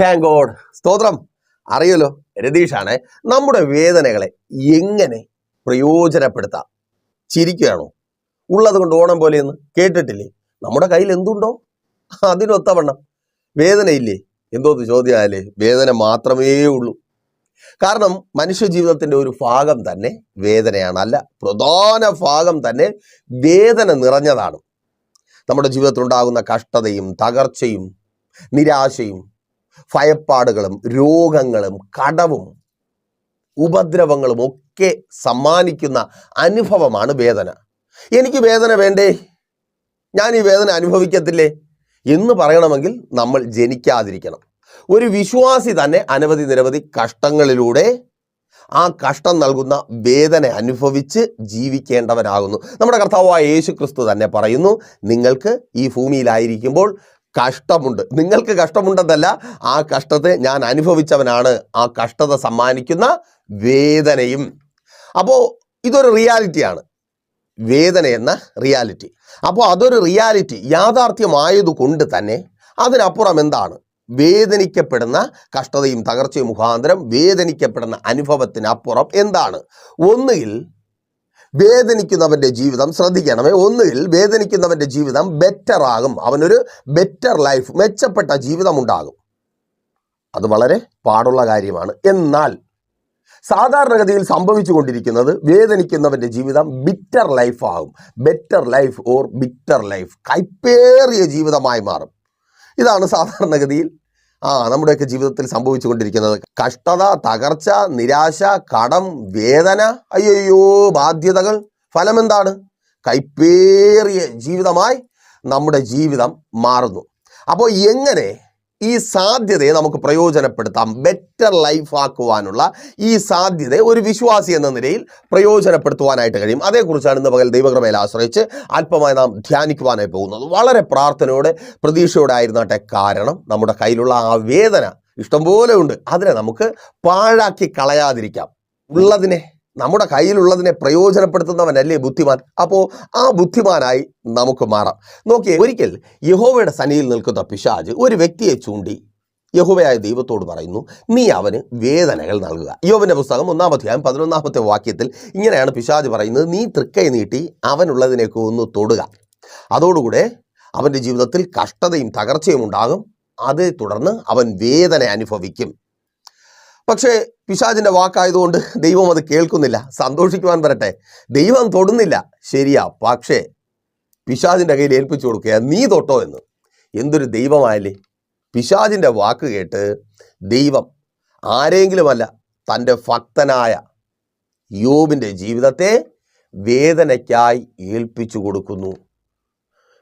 Thank God സ്തോത്രം. അറിയല്ലോ രതീഷാണ് നമ്മുടെ വേദനകളെ എങ്ങനെ പ്രയോജനപ്പെടുത്താം? ചിരിക്കുകയാണോ? ഉള്ളത് കൊണ്ട് ഓണം പോലെയെന്ന് കേട്ടിട്ടില്ലേ? നമ്മുടെ കയ്യിൽ എന്തുണ്ടോ? അതിനൊത്തവണ്ണം. വേദനയില്ലേ? എന്തോ ചോദ്യമായാലേ വേദന മാത്രമേ ഉള്ളൂ. കാരണം മനുഷ്യ ജീവിതത്തിന്റെ ഒരു ഭാഗം തന്നെ വേദനയാണ് അല്ല പ്രധാന ഭാഗം തന്നെ വേദന നിറഞ്ഞതാണ്. നമ്മുടെ ജീവിതത്തിലുണ്ടാകുന്ന കഷ്ടതയും തകർച്ചയും നിരാശയും ഭയപ്പാടുകളും രോഗങ്ങളും കടവും ഉപദ്രവങ്ങളും ഒക്കെ സമ്മാനിക്കുന്ന അനുഭവമാണ് വേദന. എനിക്ക് വേദന വേണ്ടേ? ഞാൻ ഈ വേദന അനുഭവിക്കത്തില്ലേ? എന്ന് പറയണമെങ്കിൽ നമ്മൾ ജനിക്കാതിരിക്കണം. ഒരു വിശ്വാസി തന്നെ അനവധി നിരവധി കഷ്ടങ്ങളിലൂടെ ആ കഷ്ടം നൽകുന്ന വേദന അനുഭവിച്ച് ജീവിക്കേണ്ടവനാകുന്നു. നമ്മുടെ കർത്താവായ യേശു ക്രിസ്തു തന്നെ പറയുന്നു നിങ്ങൾക്ക് ഈ ഭൂമിയിലായിരിക്കുമ്പോൾ കഷ്ടമുണ്ട്. നിങ്ങൾക്ക് കഷ്ടമുണ്ടെന്നല്ല ആ കഷ്ടത്തെ ഞാൻ അനുഭവിച്ചവനാണ്. ആ കഷ്ടത സമ്മാനിക്കുന്ന വേദനയും. അപ്പോൾ ഇതൊരു റിയാലിറ്റിയാണ്. വേദന എന്ന റിയാലിറ്റി. അപ്പോൾ അതൊരു റിയാലിറ്റി യാഥാർത്ഥ്യമായതുകൊണ്ട് തന്നെ അതിനപ്പുറം എന്താണ്? വേദനിക്കപ്പെടുന്ന കഷ്ടതയും തകർച്ചയും മുഖാന്തരം വേദനിക്കപ്പെടുന്ന അനുഭവത്തിനപ്പുറം എന്താണ്? ഒന്നുകിൽ വേദനിക്കുന്നവന്റെ ജീവിതം ശ്രദ്ധിക്കണമേ. ഒന്നുകിൽ വേദനിക്കുന്നവന്റെ ജീവിതം ബെറ്റർ ആകും. അവനൊരു ബെറ്റർ ലൈഫ് മെച്ചപ്പെട്ട ജീവിതം ഉണ്ടാകും. അത് വളരെ പാടുള്ള കാര്യമാണ്. എന്നാൽ സാധാരണഗതിയിൽ സംഭവിച്ചു കൊണ്ടിരിക്കുന്നത് വേദനിക്കുന്നവന്റെ ജീവിതം bitter ലൈഫാകും better life or bitter life കൈപ്പേറിയ ജീവിതമായി മാറും. ഇതാണ് സാധാരണഗതിയിൽ ആ നമ്മുടെയൊക്കെ ജീവിതത്തിൽ സംഭവിച്ചു കൊണ്ടിരിക്കുന്നത് കഷ്ടത തകർച്ച നിരാശ കടം വേദന അയ്യോ ബാധ്യതകൾ. ഫലം എന്താണ് കൈപ്പേറിയ ജീവിതമായി നമ്മുടെ ജീവിതം മാറുന്നു. അപ്പോൾ എങ്ങനെ ഈ സാധ്യതയെ നമുക്ക് പ്രയോജനപ്പെടുത്താം. ബെറ്റർ ലൈഫ് ആക്കുവാനുള്ള ഈ സാധ്യത ഒരു വിശ്വാസി എന്ന നിലയിൽ പ്രയോജനപ്പെടുത്തുവാനായിട്ട് കഴിയും. അതേക്കുറിച്ചാണ് ഇന്ന് പകൽ ദൈവകൃപയിൽ ആശ്രയിച്ച് അല്പമായി നാം ധ്യാനിക്കുവാനായി പോകുന്നത്. വളരെ പ്രാർത്ഥനയോടെ പ്രതീക്ഷയോടെ ആയിരുന്നാട്ടെ. കാരണം നമ്മുടെ കയ്യിലുള്ള ആ വേദന ഇഷ്ടംപോലെ ഉണ്ട്. അതിനെ നമുക്ക് പാഴാക്കി കളയാതിരിക്കാം. ഉള്ളതിനെ നമ്മുടെ കയ്യിലുള്ളതിനെ പ്രയോജനപ്പെടുത്തുന്നവനല്ലേ ബുദ്ധിമാൻ? അപ്പോൾ ആ ബുദ്ധിമാനായി നമുക്ക് മാറാം. നോക്കിയേ ഒരിക്കൽ യഹോവയുടെ സനിയിൽ നിൽക്കുന്ന പിശാജ് ഒരു വ്യക്തിയെ ചൂണ്ടി യഹുവയായ ദൈവത്തോട് പറയുന്നു നീ അവന് വേദനകൾ നൽകുക. യോവന്റെ പുസ്തകം ഒന്നാം അധ്യായം പതിനൊന്നാമത്തെ വാക്യത്തിൽ ഇങ്ങനെയാണ് പിശാജ് പറയുന്നത് നീ തൃക്കൈ നീട്ടി അവനുള്ളതിനേക്ക് ഒന്ന് തൊടുക. അതോടുകൂടെ അവന്റെ ജീവിതത്തിൽ കഷ്ടതയും തകർച്ചയും ഉണ്ടാകും. അതേ തുടർന്ന് അവൻ വേദന അനുഭവിക്കും. പക്ഷേ പിശാജിന്റെ വാക്കായതുകൊണ്ട് ദൈവം അത് കേൾക്കുന്നില്ല. സന്തോഷിക്കുവാൻ വരട്ടെ. ദൈവം തൊടുന്നില്ല. ശരിയാ. പക്ഷേ പിശാജിന്റെ കയ്യിൽ ഏൽപ്പിച്ചു കൊടുക്കുക നീ തൊട്ടോ എന്ന്. എന്തൊരു ദൈവമായല്ലേ. പിശാജിന്റെ വാക്ക് കേട്ട് ദൈവം ആരെങ്കിലുമല്ല തന്റെ ഭക്തനായ യോബിന്റെ ജീവിതത്തെ വേദനയ്ക്കായി ഏൽപ്പിച്ചു കൊടുക്കുന്നു.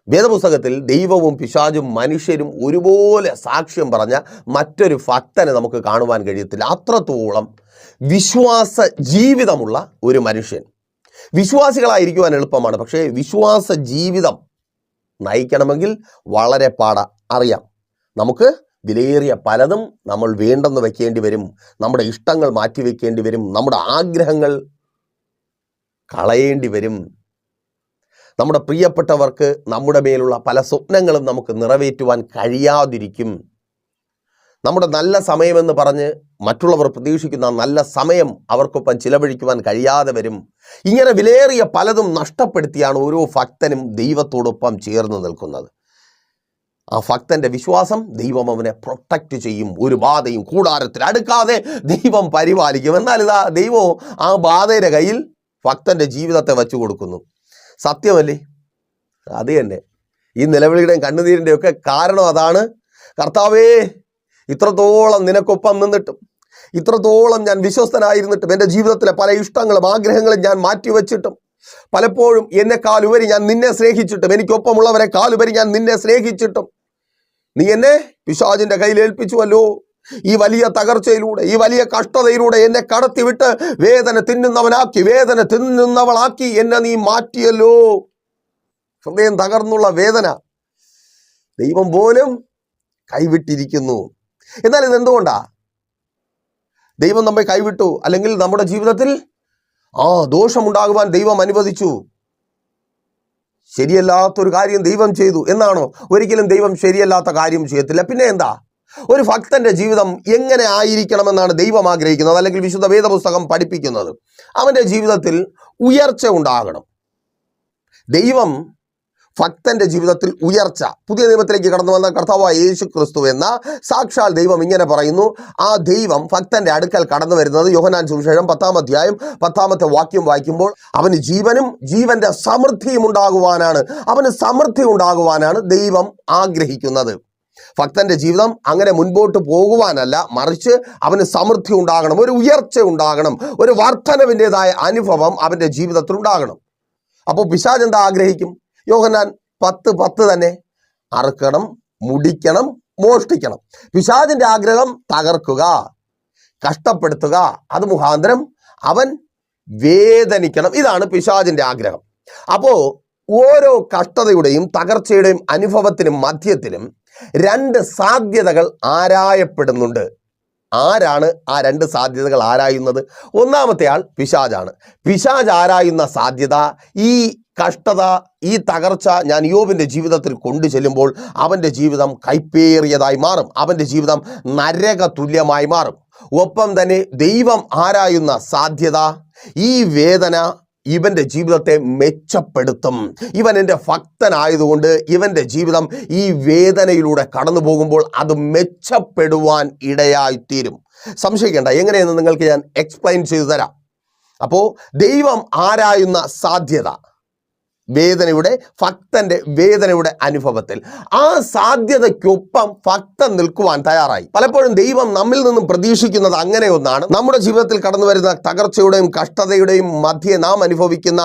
വേദപുസ്തകത്തിൽ ദൈവവും പിശാചും മനുഷ്യരും ഒരുപോലെ സാക്ഷ്യം പറഞ്ഞ മറ്റൊരു ഭക്തനെ നമുക്ക് കാണുവാൻ കഴിയത്തില്ല. അത്രത്തോളം വിശ്വാസ ജീവിതമുള്ള ഒരു മനുഷ്യൻ. വിശ്വാസികളായിരിക്കുവാൻ എളുപ്പമാണ്. പക്ഷേ വിശ്വാസ ജീവിതം നയിക്കണമെങ്കിൽ വളരെ പാട അറിയാം. നമുക്ക് വിലയേറിയ പലതും നമ്മൾ വേണ്ടെന്ന് വെക്കേണ്ടി വരും. നമ്മുടെ ഇഷ്ടങ്ങൾ മാറ്റിവെക്കേണ്ടി വരും. നമ്മുടെ ആഗ്രഹങ്ങൾ കളയേണ്ടി വരും. നമ്മുടെ പ്രിയപ്പെട്ടവർക്ക് നമ്മുടെ മേലുള്ള പല സ്വപ്നങ്ങളും നമുക്ക് നിറവേറ്റുവാൻ കഴിയാതിരിക്കും. നമ്മുടെ നല്ല സമയമെന്ന് പറഞ്ഞ് മറ്റുള്ളവർ പ്രതീക്ഷിക്കുന്ന നല്ല സമയം അവർക്കൊപ്പം ചിലവഴിക്കുവാൻ കഴിയാതെ വരും. ഇങ്ങനെ വിലയേറിയ പലതും നഷ്ടപ്പെടുത്തിയാണ് ഓരോ ഭക്തനും ദൈവത്തോടൊപ്പം ചേർന്ന് നിൽക്കുന്നത്. ആ ഭക്തന്റെ വിശ്വാസം ദൈവം അവനെ പ്രൊട്ടക്റ്റ് ചെയ്യും. ഒരു ബാധയും കൂടാരത്തിൽ അടുക്കാതെ ദൈവം പരിപാലിക്കും. എന്നാൽ ഇതാ ദൈവം ആ ബാധയുടെ കയ്യിൽ ഭക്തന്റെ ജീവിതത്തെ വച്ചു കൊടുക്കുന്നു. സത്യമല്ലേ? അത് തന്നെ. ഈ നിലവിളിയുടെയും കണ്ണുനീരിന്റെയും ഒക്കെ കാരണം അതാണ്. കർത്താവേ ഇത്രത്തോളം നിനക്കൊപ്പം നിന്നിട്ടും ഇത്രത്തോളം ഞാൻ വിശ്വസ്തനായിരുന്നിട്ടും എന്റെ ജീവിതത്തിലെ പല ഇഷ്ടങ്ങളും ആഗ്രഹങ്ങളും ഞാൻ മാറ്റിവെച്ചിട്ടും പലപ്പോഴും എന്നെക്കാളുപരി ഞാൻ നിന്നെ സ്നേഹിച്ചിട്ടും എനിക്കൊപ്പമുള്ളവരെ കാലുപരി ഞാൻ നിന്നെ സ്നേഹിച്ചിട്ടും നീ എന്നെ പിശാചിന്റെ കയ്യിൽ ഏൽപ്പിച്ചുവല്ലോ. ഈ വലിയ തകർച്ചയിലൂടെ ഈ വലിയ കഷ്ടതയിലൂടെ എന്നെ കടത്തിവിട്ട് വേദന തിന്നുന്നവനാക്കി വേദന തിന്നുന്നവളാക്കി എന്നെ നീ മാറ്റിയല്ലോ. ഹൃദയം തകർന്നുള്ള വേദന ദൈവം പോലും കൈവിട്ടിരിക്കുന്നു. എന്നാൽ ഇത് എന്തുകൊണ്ടാ? ദൈവം നമ്മെ കൈവിട്ടു അല്ലെങ്കിൽ നമ്മുടെ ജീവിതത്തിൽ ആ ദോഷമുണ്ടാകുവാൻ ദൈവം അനുവദിച്ചു. ശരിയല്ലാത്തൊരു കാര്യം ദൈവം ചെയ്തു എന്നാണോ? ഒരിക്കലും ദൈവം ശരിയല്ലാത്ത കാര്യം ചെയ്യത്തില്ല. പിന്നെ എന്താ? ഒരു ഭക്തന്റെ ജീവിതം എങ്ങനെ ആയിരിക്കണമെന്നാണ് ദൈവം ആഗ്രഹിക്കുന്നത് അല്ലെങ്കിൽ വിശുദ്ധ വേദപുസ്തകം പഠിപ്പിക്കുന്നത്. അവന്റെ ജീവിതത്തിൽ ഉയർച്ച ഉണ്ടാകണം. ദൈവം ഭക്തന്റെ ജീവിതത്തിൽ ഉയർച്ച പുതിയ ദൈവത്തിലേക്ക് കടന്നു വന്ന കർത്താവായ യേശു ക്രിസ്തു എന്ന സാക്ഷാൽ ദൈവം ഇങ്ങനെ പറയുന്നു ആ ദൈവം ഭക്തന്റെ അടുക്കൽ കടന്നു വരുന്നത് യോഹനാൻ സുവിശേഷം പത്താം അധ്യായം പത്താമത്തെ വാക്യം വായിക്കുമ്പോൾ അവന് ജീവനും ജീവന്റെ സമൃദ്ധിയും ഉണ്ടാകുവാനാണ് അവന് സമൃദ്ധി ഉണ്ടാകുവാനാണ് ദൈവം ആഗ്രഹിക്കുന്നത്. ഭക്തന്റെ ജീവിതം അങ്ങനെ മുൻപോട്ട് പോകുവാനല്ല മറിച്ച് അവന് സമൃദ്ധി ഉണ്ടാകണം ഒരു ഉയർച്ച ഉണ്ടാകണം ഒരു വർധനവിന്റെതായ അനുഭവം അവന്റെ ജീവിതത്തിൽ ഉണ്ടാകണം. അപ്പോൾ പിശാജ് എന്താ ആഗ്രഹിക്കും? യോഹന്നാൻ പത്ത് പത്ത് തന്നെ അറുക്കണം മുടിക്കണം മോഷ്ടിക്കണം. പിശാജിന്റെ ആഗ്രഹം തകർക്കുക കഷ്ടപ്പെടുത്തുക അത് മുഖാന്തരം അവൻ വേദനിക്കണം. ഇതാണ് പിശാജിന്റെ ആഗ്രഹം. അപ്പോൾ ഓരോ കഷ്ടതയുടെയും തകർച്ചയുടെയും അനുഭവത്തിനും മധ്യത്തിലും രണ്ട് സാധ്യതകൾ ആരായപ്പെടുന്നുണ്ട്. ആരാണ് ആ രണ്ട് സാധ്യതകൾ ആരായുന്നത്? ഒന്നാമത്തെ ആൾ പിശാജാണ് പിശാജ് ആരായുന്ന സാധ്യത ഈ കഷ്ടത ഈ തകർച്ച ഞാൻ യോബിന്റെ ജീവിതത്തിൽ കൊണ്ടു ചെല്ലുമ്പോൾ അവന്റെ ജീവിതം കൈപ്പേറിയതായി മാറും. അവന്റെ ജീവിതം നരക തുല്യമായി മാറും. ഒപ്പം തന്നെ ദൈവം ആരായുന്ന സാധ്യത ഈ വേദന ഇവന്റെ ജീവിതത്തെ മെച്ചപ്പെടുത്തും. ഇവൻ എന്റെ ഭക്തനായതുകൊണ്ട് ഇവന്റെ ജീവിതം ഈ വേദനയിലൂടെ കടന്നു പോകുമ്പോൾ അത് മെച്ചപ്പെടുവാൻ ഇടയായിത്തീരും. സംശയിക്കേണ്ട എങ്ങനെയെന്ന് നിങ്ങൾക്ക് ഞാൻ എക്സ്പ്ലെയിൻ ചെയ്തു തരാം. അപ്പോൾ ദൈവം ആരായുന്ന സാധ്യത. വേദനയുടെ ഭക്തന്റെ വേദനയുടെ അനുഭവത്തിൽ. ആ സാധ്യതയ്ക്കൊപ്പം ഭക്തൻ നിൽക്കുവാൻ തയ്യാറായി. പലപ്പോഴും ദൈവം നമ്മിൽ നിന്നും പ്രതീക്ഷിക്കുന്നത് അങ്ങനെ ഒന്നാണ്. നമ്മുടെ ജീവിതത്തിൽ കടന്നു വരുന്ന തകർച്ചയുടെയും കഷ്ടതയുടെയും മധ്യേ നാം അനുഭവിക്കുന്ന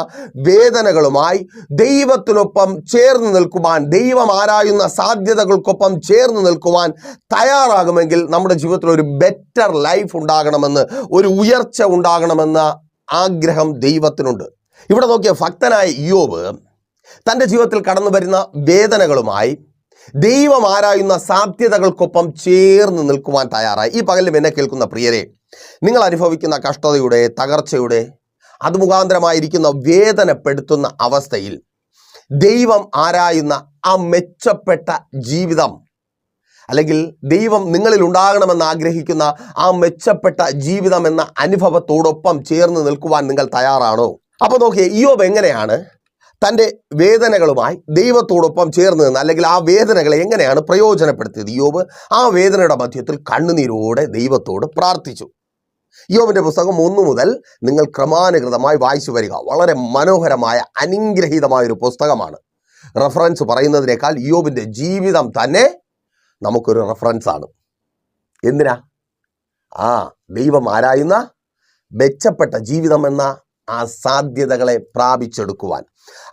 വേദനകളുമായി ദൈവത്തിനൊപ്പം ചേർന്ന് നിൽക്കുവാൻ ദൈവം ആരായുന്ന സാധ്യതകൾക്കൊപ്പം ചേർന്ന് നിൽക്കുവാൻ തയ്യാറാകുമെങ്കിൽ നമ്മുടെ ജീവിതത്തിൽ ഒരു ബെറ്റർ ലൈഫ് ഉണ്ടാകണമെന്ന് ഒരു ഉയർച്ച ഉണ്ടാകണമെന്ന ആഗ്രഹം ദൈവത്തിനുണ്ട്. ഇവിടെ നോക്കിയ ഭക്തനായ യോബ് തന്റെ ജീവിതത്തിൽ കടന്നു വരുന്ന വേദനകളുമായി ദൈവം ആരായുന്ന സാധ്യതകൾക്കൊപ്പം ചേർന്ന് നിൽക്കുവാൻ തയ്യാറായി. ഈ പകലിലും എന്നെ കേൾക്കുന്ന പ്രിയരെ നിങ്ങൾ അനുഭവിക്കുന്ന കഷ്ടതയുടെ തകർച്ചയുടെ അത് മുഖാന്തരമായിരിക്കുന്ന വേദനപ്പെടുത്തുന്ന അവസ്ഥയിൽ ദൈവം ആരായുന്ന ആ മെച്ചപ്പെട്ട ജീവിതം അല്ലെങ്കിൽ ദൈവം നിങ്ങളിൽ ഉണ്ടാകണമെന്ന് ആഗ്രഹിക്കുന്ന ആ മെച്ചപ്പെട്ട ജീവിതം എന്ന അനുഭവത്തോടൊപ്പം ചേർന്ന് നിൽക്കുവാൻ നിങ്ങൾ തയ്യാറാണോ? അപ്പോൾ നോക്കിയേ ഇയോബ് എങ്ങനെയാണ് തന്റെ വേദനകളുമായി ദൈവത്തോടൊപ്പം ചേർന്ന് നിന്ന് അല്ലെങ്കിൽ ആ വേദനകളെ എങ്ങനെയാണ് പ്രയോജനപ്പെടുത്തിയത്? യോബ് ആ വേദനയുടെ മധ്യത്തിൽ കണ്ണുനീരോടെ ദൈവത്തോട് പ്രാർത്ഥിച്ചു. യോബിന്റെ പുസ്തകം ഒന്നു മുതൽ നിങ്ങൾ ക്രമാനുഗതമായി വായിച്ചു വരിക. വളരെ മനോഹരമായ അനുഗ്രഹീതമായ ഒരു പുസ്തകമാണ്. റഫറൻസ് പറയുന്നതിനേക്കാൾ യോബിന്റെ ജീവിതം തന്നെ നമുക്കൊരു റെഫറൻസ് ആണ്. എന്തിനാ? ആ ദൈവം ആരായുന്ന? മെച്ചപ്പെട്ട ജീവിതം എന്ന ആ സാധ്യതകളെ പ്രാപിച്ചെടുക്കുവാൻ.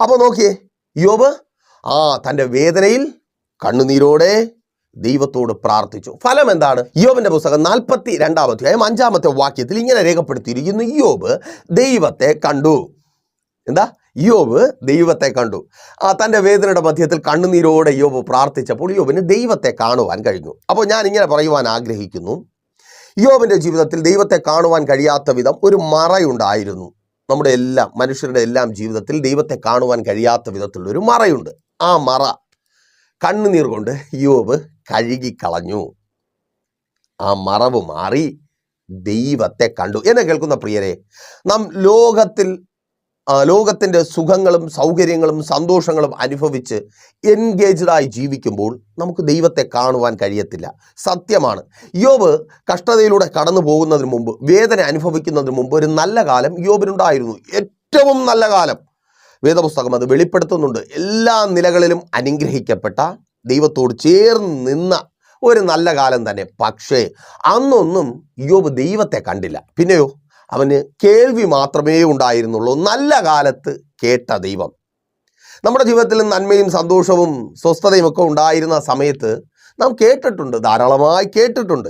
അപ്പോൾ നോക്കിയേ യോബ് ആ തന്റെ വേദനയിൽ കണ്ണുനീരോടെ ദൈവത്തോട് പ്രാർത്ഥിച്ചു. ഫലം എന്താണ്? യോബിന്റെ പുസ്തകം നാൽപ്പത്തി രണ്ടാം അഞ്ചാമത്തെ വാക്യത്തിൽ ഇങ്ങനെ രേഖപ്പെടുത്തിയിരിക്കുന്നു. യോബ് ദൈവത്തെ കണ്ടു. എന്താ? യോബ് ദൈവത്തെ കണ്ടു. ആ തന്റെ വേദനയുടെ മധ്യത്തിൽ കണ്ണുനീരോടെ യോബ് പ്രാർത്ഥിച്ചപ്പോൾ യോബിന് ദൈവത്തെ കാണുവാൻ കഴിഞ്ഞു. അപ്പോൾ ഞാൻ ഇങ്ങനെ പറയുവാൻ ആഗ്രഹിക്കുന്നു. യോബിന്റെ ജീവിതത്തിൽ ദൈവത്തെ കാണുവാൻ കഴിയാത്ത വിധം ഒരു മറയുണ്ടായിരുന്നു. നമ്മുടെ എല്ലാം മനുഷ്യരുടെ എല്ലാം ജീവിതത്തിൽ ദൈവത്തെ കാണുവാൻ കഴിയാത്ത വിധത്തിലുള്ള ഒരു മറയുണ്ട്. ആ മറ കണ്ണുനീർ കൊണ്ട് യോബ് കഴുകിക്കളഞ്ഞു. ആ മറവ് മാറി ദൈവത്തെ കണ്ടു. എന്നെ കേൾക്കുന്ന പ്രിയരെ നാം ലോകത്തിൽ ലോകത്തിന്റെ സുഖങ്ങളും സൗകര്യങ്ങളും സന്തോഷങ്ങളും അനുഭവിച്ച് എൻഗേജ്ഡായി ജീവിക്കുമ്പോൾ നമുക്ക് ദൈവത്തെ കാണുവാൻ കഴിയത്തില്ല. സത്യമാണ്. യോബ് കഷ്ടതയിലൂടെ കടന്നു പോകുന്നതിന് മുമ്പ് വേദന അനുഭവിക്കുന്നതിന് മുമ്പ് ഒരു നല്ല കാലം യോബിനുണ്ടായിരുന്നു. ഏറ്റവും നല്ല കാലം. വേദപുസ്തകം അത് വെളിപ്പെടുത്തുന്നുണ്ട്. എല്ലാ നിലകളിലും അനുഗ്രഹിക്കപ്പെട്ട ദൈവത്തോട് ചേർന്ന് നിന്ന ഒരു നല്ല കാലം തന്നെ. പക്ഷേ അന്നൊന്നും യോബ് ദൈവത്തെ കണ്ടില്ല. പിന്നെയോ? അവന് കേൾവി മാത്രമേ ഉണ്ടായിരുന്നുള്ളൂ. നല്ല കാലത്ത് കേട്ട ദൈവം. നമ്മുടെ ജീവിതത്തിൽ നന്മയും സന്തോഷവും സ്വസ്ഥതയും ഒക്കെ ഉണ്ടായിരുന്ന സമയത്ത് നാം കേട്ടിട്ടുണ്ട് ധാരാളമായി കേട്ടിട്ടുണ്ട്.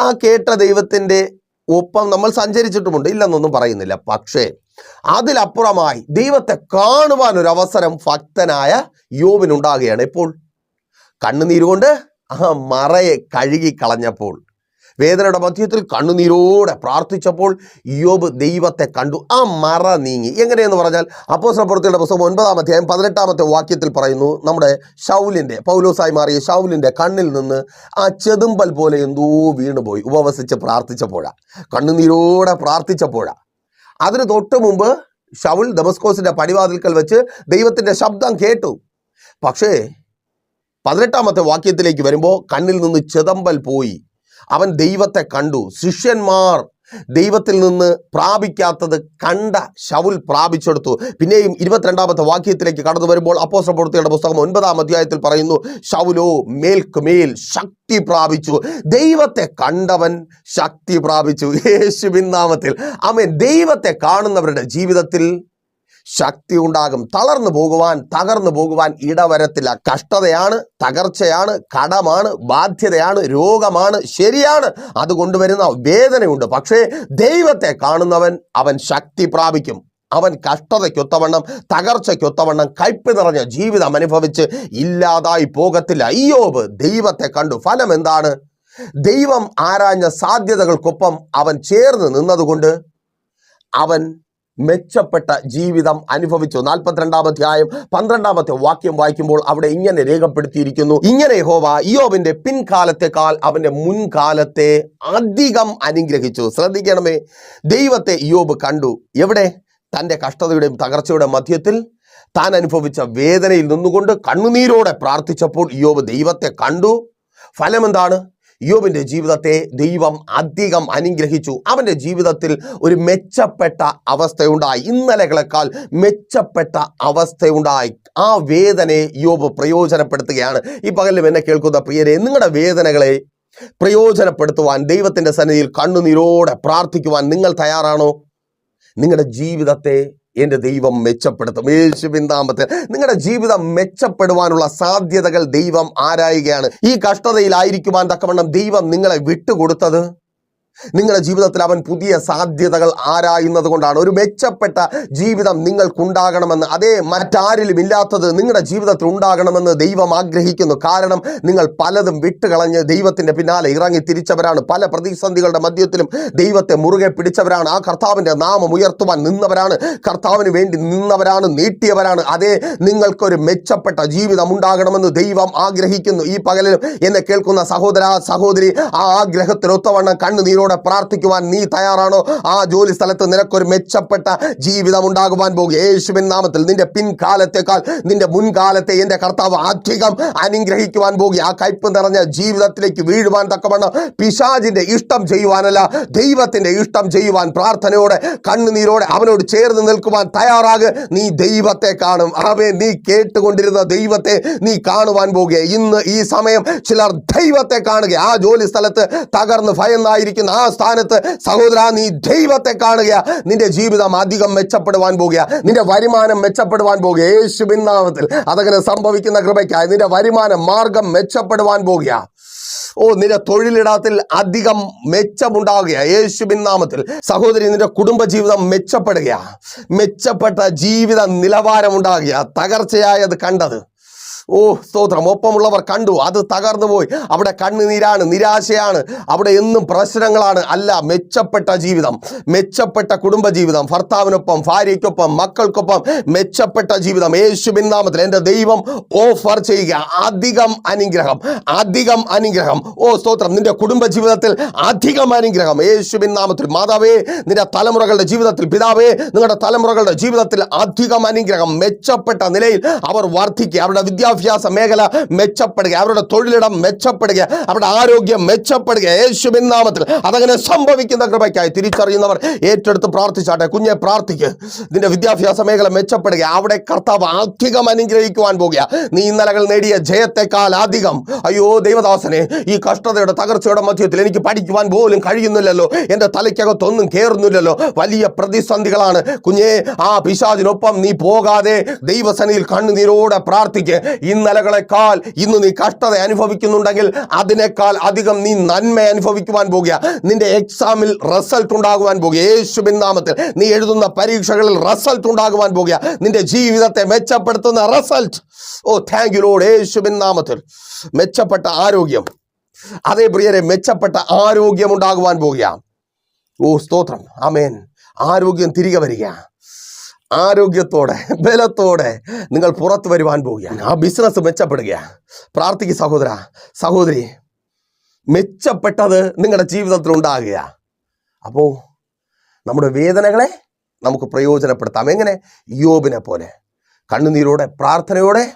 ആ കേട്ട ദൈവത്തിന്റെ ഒപ്പം നമ്മൾ സഞ്ചരിച്ചിട്ടുമുണ്ട് ഇല്ലെന്നൊന്നും പറയുന്നില്ല. പക്ഷേ അതിലപ്പുറമായി ദൈവത്തെ കാണുവാൻ ഒരു അവസരം ഭക്തനായ യോബിനുണ്ടാകുകയാണ്. ഇപ്പോൾ കണ്ണുനീരുകൊണ്ട് ആ മറയെ കഴുകി കളഞ്ഞപ്പോൾ വേദനയുടെ മധ്യത്തിൽ കണ്ണുനീരോടെ പ്രാർത്ഥിച്ചപ്പോൾ യോബ് ദൈവത്തെ കണ്ടു. ആ മറ നീങ്ങി. എങ്ങനെയെന്ന് പറഞ്ഞാൽ അപ്പോസ്തല പ്രവൃത്തിയുടെ പുസ്തകം ഒൻപതാം അധ്യായം പതിനെട്ടാമത്തെ വാക്യത്തിൽ പറയുന്നു നമ്മുടെ ഷൗലിന്റെ പൗലോസായി മാറിയ ഷൗലിന്റെ കണ്ണിൽ നിന്ന് ആ ചെതുമ്പൽ പോലെ എന്തോ വീണുപോയി. ഉപവസിച്ച് പ്രാർത്ഥിച്ചപ്പോഴാണ് കണ്ണുനീരോടെ പ്രാർത്ഥിച്ചപ്പോഴാണ് അതിന് തൊട്ട് മുമ്പ് ഷൗൽ ദമസ്കോസിന്റെ പടിവാതിൽക്കൽ വെച്ച് ദൈവത്തിന്റെ ശബ്ദം കേട്ടു. പക്ഷേ പതിനെട്ടാമത്തെ വാക്യത്തിലേക്ക് വരുമ്പോൾ കണ്ണിൽ നിന്ന് ചെതമ്പൽ പോയി. അവൻ ദൈവത്തെ കണ്ടു. ശിഷ്യന്മാർ ദൈവത്തിൽ നിന്ന് പ്രാപിക്കാത്തത് കണ്ട ശവുൽ പ്രാപിച്ചെടുത്തു. പിന്നെയും ഇരുപത്തിരണ്ടാമത്തെ വാക്യത്തിലേക്ക് കടന്നു വരുമ്പോൾ അപ്പോസ്തല പ്രവൃത്തിയുടെ പുസ്തകം ഒൻപതാം അധ്യായത്തിൽ പറയുന്നു ശൗലോ മേൽക്ക് മേൽ ശക്തി പ്രാപിച്ചു. ദൈവത്തെ കണ്ടവൻ ശക്തി പ്രാപിച്ചു. യേശുവിൻ നാമത്തിൽ. അവൻ ദൈവത്തെ കാണുന്നവരുടെ ജീവിതത്തിൽ ശക്തി ഉണ്ടാകും. തളർന്നു പോകുവാൻ തകർന്നു പോകുവാൻ ഇടവരത്തില്ല. കഷ്ടതയാണ് തകർച്ചയാണ് കടമാണ് ബാധ്യതയാണ് രോഗമാണ് ശരിയാണ്. അത് കൊണ്ടുവരുന്ന വേദനയുണ്ട്. പക്ഷേ ദൈവത്തെ കാണുന്നവൻ അവൻ ശക്തി പ്രാപിക്കും. അവൻ കഷ്ടതയ്ക്കൊത്തവണ്ണം തകർച്ചയ്ക്കൊത്തവണ്ണം കയ്പ് നിറഞ്ഞ ജീവിതം അനുഭവിച്ച് ഇല്ലാതായി പോകത്തില്ല. അയ്യോബ് ദൈവത്തെ കണ്ടു. ഫലം എന്താണ്? ദൈവം ആരാഞ്ഞ സാധ്യതകൾക്കൊപ്പം അവൻ ചേർന്ന് നിന്നതുകൊണ്ട് അവൻ മെച്ചപ്പെട്ട ജീവിതം അനുഭവിച്ചു. നാൽപ്പത്തിരണ്ടാം അധ്യായം പന്ത്രണ്ടാമത്തെ വാക്യം വായിക്കുമ്പോൾ അവിടെ ഇങ്ങനെ രേഖപ്പെടുത്തിയിരിക്കുന്നു. ഇങ്ങനെ ഹോവ ഇയോബിന്റെ പിൻകാലത്തെക്കാൾ അവന്റെ മുൻകാലത്തെ അധികം അനുഗ്രഹിച്ചു. ശ്രദ്ധിക്കണമേ ദൈവത്തെ ഇയോബ് കണ്ടു. എവിടെ? തന്റെ കഷ്ടതയുടെയും തകർച്ചയുടെ മധ്യത്തിൽ താൻ അനുഭവിച്ച വേദനയിൽ നിന്നുകൊണ്ട് കണ്ണുനീരോടെ പ്രാർത്ഥിച്ചപ്പോൾ ഇയോബ് ദൈവത്തെ കണ്ടു. ഫലമെന്താണ്? യോബിന്റെ ജീവിതത്തെ ദൈവം അധികം അനുഗ്രഹിച്ചു. അവന്റെ ജീവിതത്തിൽ ഒരു മെച്ചപ്പെട്ട അവസ്ഥയുണ്ടായി. ഇന്നലകളെക്കാൾ മെച്ചപ്പെട്ട അവസ്ഥയുണ്ടായി. ആ വേദനയെ യോബ് പ്രയോജനപ്പെടുത്തുകയാണ്. ഈ പകലും എന്നെ കേൾക്കുന്ന പ്രിയരെ നിങ്ങളുടെ വേദനകളെ പ്രയോജനപ്പെടുത്തുവാൻ ദൈവത്തിന്റെ സന്നിധിയിൽ കണ്ണുനീരോടെ പ്രാർത്ഥിക്കുവാൻ നിങ്ങൾ തയ്യാറാണോ? നിങ്ങളുടെ ജീവിതത്തെ എന്റെ ദൈവം മെച്ചപ്പെടുത്തും. യേശുവിൻ നാമത്തിൽ നിങ്ങളുടെ ജീവിതം മെച്ചപ്പെടുവാനുള്ള സാധ്യതകൾ ദൈവം ആരായുകയാണ്? ഈ കഷ്ടതയിലായിരിക്കുവാൻ തക്കവണ്ണം ദൈവം നിങ്ങളെ വിട്ടുകൊടുത്തത്? നിങ്ങളുടെ ജീവിതത്തിൽ അവൻ പുതിയ സാധ്യതകൾ ആരായുന്നത് കൊണ്ടാണ് ഒരു മെച്ചപ്പെട്ട ജീവിതം നിങ്ങൾക്കുണ്ടാകണമെന്ന് അതേ മറ്റാരിലും ഇല്ലാത്തത് നിങ്ങളുടെ ജീവിതത്തിൽ ഉണ്ടാകണമെന്ന് ദൈവം ആഗ്രഹിക്കുന്നു. കാരണം നിങ്ങൾ പലതും വിട്ടുകളഞ്ഞ് ദൈവത്തിന്റെ പിന്നാലെ ഇറങ്ങി തിരിച്ചവരാണ്. പല പ്രതിസന്ധികളുടെ മധ്യത്തിലും ദൈവത്തെ മുറുകെ പിടിച്ചവരാണ്. ആ കർത്താവിന്റെ നാമം ഉയർത്തുവാൻ നിന്നവരാണ്. കർത്താവിന് വേണ്ടി നിന്നവരാണ് നീട്ടിയവരാണ്. അതേ നിങ്ങൾക്കൊരു മെച്ചപ്പെട്ട ജീവിതം ഉണ്ടാകണമെന്ന് ദൈവം ആഗ്രഹിക്കുന്നു. ഈ പകലിലും എന്നെ കേൾക്കുന്ന സഹോദര സഹോദരി ആ ആഗ്രഹത്തിനൊത്തവണ്ണം കണ്ണുനീരോടെ പ്രാർത്ഥിക്കുവാൻ നീ തയ്യാറാണോ? ആ ജോലി സ്ഥലത്ത് നിനക്കൊരു മെച്ചപ്പെട്ട ജീവിതം ഉണ്ടാകുവാൻ പോകും. യേശുവിൻ നാമത്തിൽ നിന്റെ പിൻകാലത്തേക്കാൾ നിന്റെ മുൻകാലത്തെ എന്റെ കർത്താവ് അധികം അനുഗ്രഹിക്കുവാൻ പോകും. ആ കയ്പ് നിറഞ്ഞ ജീവിതത്തിലേക്ക് വീഴുവാൻ തക്കവണ്ണം പിശാജിന്റെ ഇഷ്ടം ചെയ്യുവാനല്ല ദൈവത്തിന്റെ ഇഷ്ടം ചെയ്യുവാൻ പ്രാർത്ഥനയോടെ കണ്ണുനീരോടെ അവനോട് ചേർന്ന് നിൽക്കുവാൻ തയ്യാറാകെ. നീ ദൈവത്തെ കാണും. അവയെ നീ കേട്ടുകൊണ്ടിരുന്ന ദൈവത്തെ നീ കാണുവാൻ പോകുക. ഇന്ന് ഈ സമയം ചിലർ ദൈവത്തെ കാണുക. ആ ജോലി സ്ഥലത്ത് തകർന്ന് ഭയന്നായിരിക്കുന്ന ആ സ്ഥാനത്ത് സഹോദര നീ ദൈവത്തെ കാണുക നിന്റെ ജീവിതം അധികം മെച്ചപ്പെടുവാൻ പോകുക നിന്റെ വരുമാനം മെച്ചപ്പെടുവാൻ പോകുക യേശു നാമത്തിൽ അതങ്ങനെ സംഭവിക്കുന്ന കൃപയ്ക്കായി നിന്റെ വരുമാനം മാർഗം മെച്ചപ്പെടുവാൻ പോകുക ഓ നിന്റെ തൊഴിലിടത്തിൽ അധികം മെച്ചമുണ്ടാകുക യേശുവിൻ നാമത്തിൽ സഹോദരി നിന്റെ കുടുംബജീവിതം മെച്ചപ്പെടുക മെച്ചപ്പെട്ട ജീവിത നിലവാരം ഉണ്ടാകുക തകർച്ചയായത് കണ്ടത്. ഓ സ്തോത്രം. ഒപ്പമുള്ളവർ കണ്ടു. അത് തകർന്നു പോയി. അവിടെ കണ്ണുനീരാണ് നിരാശയാണ്. അവിടെ എന്നും പ്രശ്നങ്ങളാണ്. അല്ല മെച്ചപ്പെട്ട ജീവിതം. മെച്ചപ്പെട്ട കുടുംബജീവിതം. ഭർത്താവിനൊപ്പം ഭാര്യയ്ക്കൊപ്പം മക്കൾക്കൊപ്പം മെച്ചപ്പെട്ട ജീവിതം. യേശുവിൻ നാമത്തിൽ എന്റെ ദൈവം ഓഫർ ചെയ്യുക. അധികം അനുഗ്രഹം. അധികം അനുഗ്രഹം. ഓ സ്തോത്രം. നിന്റെ കുടുംബജീവിതത്തിൽ അധികം അനുഗ്രഹം. യേശുവിൻ നാമത്തിൽ. മാതാവേ നിന്റെ തലമുറകളുടെ ജീവിതത്തിൽ പിതാവേ നിങ്ങളുടെ തലമുറകളുടെ ജീവിതത്തിൽ അധികം അനുഗ്രഹം. മെച്ചപ്പെട്ട നിലയിൽ അവർ വർദ്ധിക്കുക. അവരുടെ വിദ്യാഭ്യാസ മേഖല മെച്ചപ്പെടുക അവരുടെ തൊഴിലിടം മെച്ചപ്പെടുക അവരുടെ ആരോഗ്യം മെച്ചപ്പെടുക. യേശുവിൻ നാമത്തിൽ അതങ്ങനെ സംഭവിക്കുന്ന കൃപയ്ക്കായി തിരിച്ചറിയുന്നവർ ഏറ്റെടുത്ത് പ്രാർത്ഥിച്ചാട്ടെ. കുഞ്ഞെ പ്രാർത്ഥിക്ക്. നിന്റെ വിദ്യാഭ്യാസ മേഖല മെച്ചപ്പെടുക. അവിടെ കർത്താവ് അധികം അനുഗ്രഹിക്കുവാൻ പോകുക. നീ ഇന്നലകൾ നേടിയ ജയത്തെക്കാൾ അധികം. അയ്യോ ദൈവദാസനെ ഈ കഷ്ടതയുടെ തകർച്ചയുടെ മധ്യത്തിൽ എനിക്ക് പഠിക്കുവാൻ പോലും കഴിയുന്നില്ലല്ലോ. എന്റെ തലയ്ക്കകത്തൊന്നും കയറുന്നില്ലല്ലോ വലിയ പ്രതിസന്ധികളാണ്. കുഞ്ഞേ ആ പിശാചിനൊപ്പം നീ പോകാതെ ദൈവസനയിൽ കണ്ണുനീരോടെ പ്രാർത്ഥിക്ക്. ഇന്നലകളെക്കാൾ ഇന്ന് നീ കഷ്ടത അനുഭവിക്കുന്നുണ്ടെങ്കിൽ അതിനേക്കാൾ അധികം നീ നന്മ അനുഭവിക്കുവാൻ പോകുക. നിന്റെ എക്സാമിൽ റിസൾട്ട് ഉണ്ടാകുവാൻ പോകുക. യേശുവിൻ നാമത്തിൽ നീ എഴുതുന്ന പരീക്ഷകളിൽ റിസൾട്ട് ഉണ്ടാകുവാൻ പോകുക. നിന്റെ ജീവിതത്തെ മെച്ചപ്പെടുത്തുന്ന result oh thank you lord യേശുവിൻ നാമത്തിൽ മെച്ചപ്പെട്ട ആരോഗ്യം. അതേ പ്രിയരെ മെച്ചപ്പെട്ട ആരോഗ്യം ഉണ്ടാകുവാൻ പോകുക. ഓ സ്തോത്രം. ആമേൻ. ആരോഗ്യം തിരികെ വരിക. ആരോഗ്യത്തോടെ ബലത്തോടെ നിങ്ങൾ പുറത്തു വരുവാൻ പോവുകയാണ്. ആ ബിസിനസ് മെച്ചപ്പെടുകയാണ് പ്രാർത്ഥിക്കുക സഹോദര സഹോദരി മെച്ചപ്പെട്ടത് നിങ്ങളുടെ ജീവിതത്തിൽ ഉണ്ടാകുക അപ്പോൾ നമ്മുടെ വേദനകളെ നമുക്ക് പ്രയോജനപ്പെടുത്താം. എങ്ങനെ? യോബിനെ പോലെ. കണ്ണുനീരോടെ പ്രാർത്ഥനയോടെ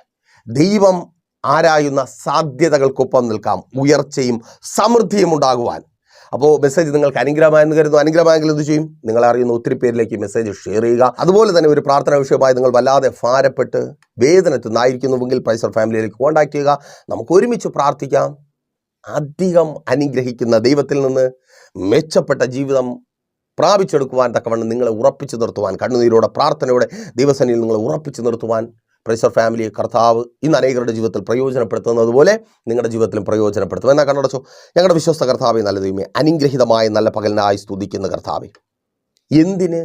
ദൈവം ആരായുന്ന സാധ്യതകൾക്കൊപ്പം നിൽക്കാം. ഉയർച്ചയും സമൃദ്ധിയും ഉണ്ടാകുവാൻ. അപ്പോൾ മെസ്സേജ് നിങ്ങൾക്ക് അനുഗ്രഹമായെന്ന് കരുതുന്നു. അനുഗ്രഹമായെങ്കിൽ എന്ത് ചെയ്യും? നിങ്ങളെ അറിയുന്ന ഒത്തിരി പേരിലേക്ക് മെസ്സേജ് ഷെയർ ചെയ്യുക. അതുപോലെ തന്നെ ഒരു പ്രാർത്ഥന വിഷയമായി നിങ്ങൾ വല്ലാതെ ഭാരപ്പെട്ട് വേദനത്തുനിന്നായിരിക്കുന്നുവെങ്കിൽ പൈസർ ഫാമിലിയിലേക്ക് കോൺടാക്ട് ചെയ്യുക. നമുക്ക് ഒരുമിച്ച് പ്രാർത്ഥിക്കാം. അധികം അനുഗ്രഹിക്കുന്ന ദൈവത്തിൽ നിന്ന് മെച്ചപ്പെട്ട ജീവിതം പ്രാപിച്ചെടുക്കുവാൻ തക്കവണ്ണം നിങ്ങളെ ഉറപ്പിച്ചു നിർത്തുവാൻ കണ്ണുനീരോടെ പ്രാർത്ഥനയോടെ ദിവസനിൽ നിങ്ങളെ ഉറപ്പിച്ചു നിർത്തുവാൻ പ്രൈസർ ഫാമിലി കർത്താവ് ഇന്ന് അനേകരുടെ ജീവിതത്തിൽ പ്രയോജനപ്പെടുത്തുന്നത് പോലെ നിങ്ങളുടെ ജീവിതത്തിലും പ്രയോജനപ്പെടുത്തും. എന്നാൽ കണ്ടടച്ചോ ഞങ്ങളുടെ വിശ്വസ്ത കർത്താവെ നല്ല ദൈവമേ അനുഗ്രഹിതമായ നല്ല പകലിനായി സ്തുതിക്കുന്ന കർത്താവെ എന്തിന്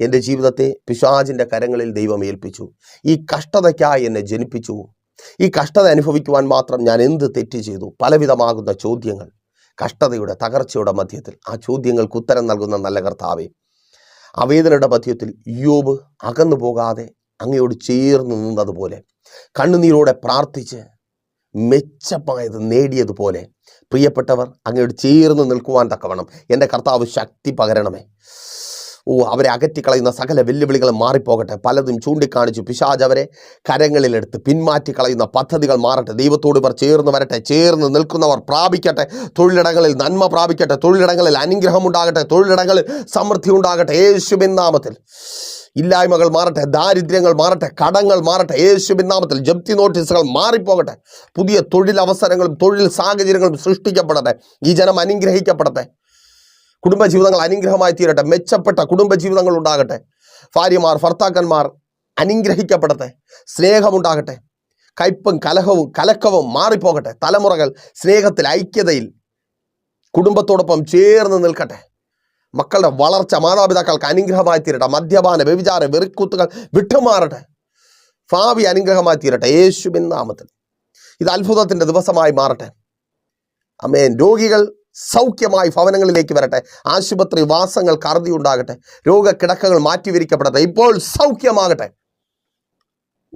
എന്റെ ജീവിതത്തെ പിശാചിന്റെ കരങ്ങളിൽ ദൈവം ഏൽപ്പിച്ചു? ഈ കഷ്ടതയ്ക്കായി എന്നെ ജനിപ്പിച്ചു. ഈ കഷ്ടത അനുഭവിക്കുവാൻ മാത്രം ഞാൻ എന്ത് തെറ്റ് ചെയ്തു? പലവിധമാകുന്ന ചോദ്യങ്ങൾ കഷ്ടതയുടെ തകർച്ചയുടെ മധ്യത്തിൽ. ആ ചോദ്യങ്ങൾക്ക് ഉത്തരം നൽകുന്ന നല്ല കർത്താവെ ആ വേദനയുടെ മധ്യത്തിൽ യോബ് അകന്നു പോകാതെ അങ്ങയോട് ചേർന്ന് നിന്നതുപോലെ കണ്ണുനീരോടെ പ്രാർത്ഥിച്ച് മെച്ചമായത് നേടിയതുപോലെ. പ്രിയപ്പെട്ടവർ അങ്ങയോട് ചേർന്ന് നിൽക്കുവാൻ തക്കവണം എന്റെ കർത്താവ് ശക്തി പകരണമേ. ഓ അവരെ അകറ്റിക്കളയുന്ന സകല വെല്ലുവിളികളും മാറിപ്പോകട്ടെ. പലതും ചൂണ്ടിക്കാണിച്ചു. പിശാജ് അവരെ കരങ്ങളിലെടുത്ത് പിന്മാറ്റി കളയുന്ന പദ്ധതികൾ മാറട്ടെ. ദൈവത്തോട് ഇവർ ചേർന്ന് വരട്ടെ. ചേർന്ന് നിൽക്കുന്നവർ പ്രാപിക്കട്ടെ. തൊഴിലിടങ്ങളിൽ നന്മ പ്രാപിക്കട്ടെ. തൊഴിലിടങ്ങളിൽ അനുഗ്രഹം ഉണ്ടാകട്ടെ തൊഴിലിടങ്ങളിൽ സമൃദ്ധി ഉണ്ടാകട്ടെ. യേശുബിൻ നാമത്തിൽ. ഇല്ലായ്മകൾ മാറട്ടെ ദാരിദ്ര്യങ്ങൾ മാറട്ടെ കടങ്ങൾ മാറട്ടെ. യേശുബിൻ നാമത്തിൽ ജപ്തി നോട്ടീസുകൾ മാറിപ്പോകട്ടെ. പുതിയ തൊഴിലവസരങ്ങളും തൊഴിൽ സാഹചര്യങ്ങളും സൃഷ്ടിക്കപ്പെടട്ടെ. ഈ ജനം അനുഗ്രഹിക്കപ്പെടട്ടെ. കുടുംബജീവിതങ്ങൾ അനുഗ്രഹമായി തീരട്ടെ. മെച്ചപ്പെട്ട കുടുംബജീവിതങ്ങൾ ഉണ്ടാകട്ടെ. ഭാര്യമാർ ഭർത്താക്കന്മാർ അനുഗ്രഹിക്കപ്പെടട്ടെ. സ്നേഹമുണ്ടാകട്ടെ കയ്പും കലഹവും കലക്കവും മാറിപ്പോകട്ടെ. തലമുറകൾ സ്നേഹത്തിൽ ഐക്യതയിൽ കുടുംബത്തോടൊപ്പം ചേർന്ന് നിൽക്കട്ടെ. മക്കളുടെ വളർച്ച മാതാപിതാക്കൾക്ക് അനുഗ്രഹമായി തീരട്ടെ. മദ്യപാന വ്യഭിചാര വെറുക്കൂത്തുകൾ വിട്ടുമാറട്ടെ. ഭാവി അനുഗ്രഹമായി തീരട്ടെ. യേശുവിൻ നാമത്തിൽ. ഇത് അത്ഭുതത്തിന്റെ ദിവസമായി മാറട്ടെ. അമേൻ രോഗികൾ സൗഖ്യമായി ഭവനങ്ങളിലേക്ക് വരട്ടെ. ആശുപത്രി വാസങ്ങൾ കറുതി ഉണ്ടാകട്ടെ രോഗക്കിടക്കകൾ മാറ്റിവിരിക്കപ്പെടട്ടെ. ഇപ്പോൾ സൗഖ്യമാകട്ടെ.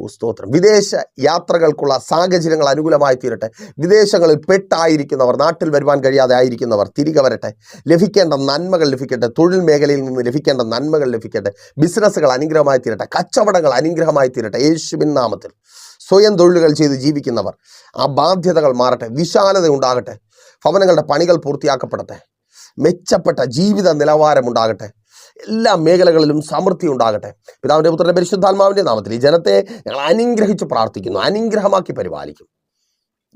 സ്തോത്രം. വിദേശ യാത്രകൾക്കുള്ള സാഹചര്യങ്ങൾ അനുകൂലമായി തീരട്ടെ. വിദേശങ്ങളിൽ പെട്ടായിരിക്കുന്നവർ നാട്ടിൽ വരുവാൻ കഴിയാതെ ആയിരിക്കുന്നവർ തിരികെ വരട്ടെ. ലഭിക്കേണ്ട നന്മകൾ ലഭിക്കട്ടെ. തൊഴിൽ മേഖലയിൽ നിന്ന് ലഭിക്കേണ്ട നന്മകൾ ലഭിക്കട്ടെ. ബിസിനസ്സുകൾ അനുഗ്രഹമായി തീരട്ടെ. കച്ചവടങ്ങൾ അനുഗ്രഹമായി തീരട്ടെ. യേശുവിൻ നാമത്തിൽ. സ്വയം തൊഴിലുകൾ ചെയ്ത് ജീവിക്കുന്നവർ. ആ ബാധ്യതകൾ മാറട്ടെ. വിശാലത ഉണ്ടാകട്ടെ. ഭവനങ്ങളുടെ പണികൾ പൂർത്തിയാക്കപ്പെടട്ടെ. മെച്ചപ്പെട്ട ജീവിത നിലവാരമുണ്ടാകട്ടെ എല്ലാ മേഖലകളിലും സമൃദ്ധി ഉണ്ടാകട്ടെ. പിതാവിന്റെ പുത്രന്റെ പരിശുദ്ധാത്മാവിന്റെ നാമത്തിൽ ഈ ജനത്തെ ഞങ്ങൾ അനുഗ്രഹിച്ച് പ്രാർത്ഥിക്കുന്നു. അനുഗ്രഹമാക്കി പരിപാലിക്കും.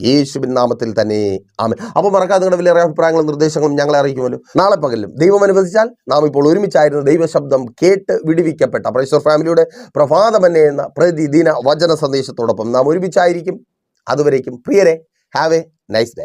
യേശുവിൻ നാമത്തിൽ തന്നെ ആമൻ. അപ്പോൾ മറക്കാതെ നിങ്ങളുടെ വലിയ അഭിപ്രായങ്ങളും നിർദ്ദേശങ്ങളും ഞങ്ങളെ അറിയിക്കുമല്ലോ. നാളെ പകലും ദൈവം അനുവദിച്ചാൽ നാം ഇപ്പോൾ ഒരുമിച്ചായിരുന്ന ദൈവശബ്ദം കേട്ട് വിടുവിക്കപ്പെട്ട പ്രൈസർ ഫാമിലിയുടെ പ്രഭാതമന്നെ എന്ന പ്രതിദിന വചന സന്ദേശത്തോടൊപ്പം നാം ഒരുമിച്ചായിരിക്കും. അതുവരേക്കും. പ്രിയരെ have a nice day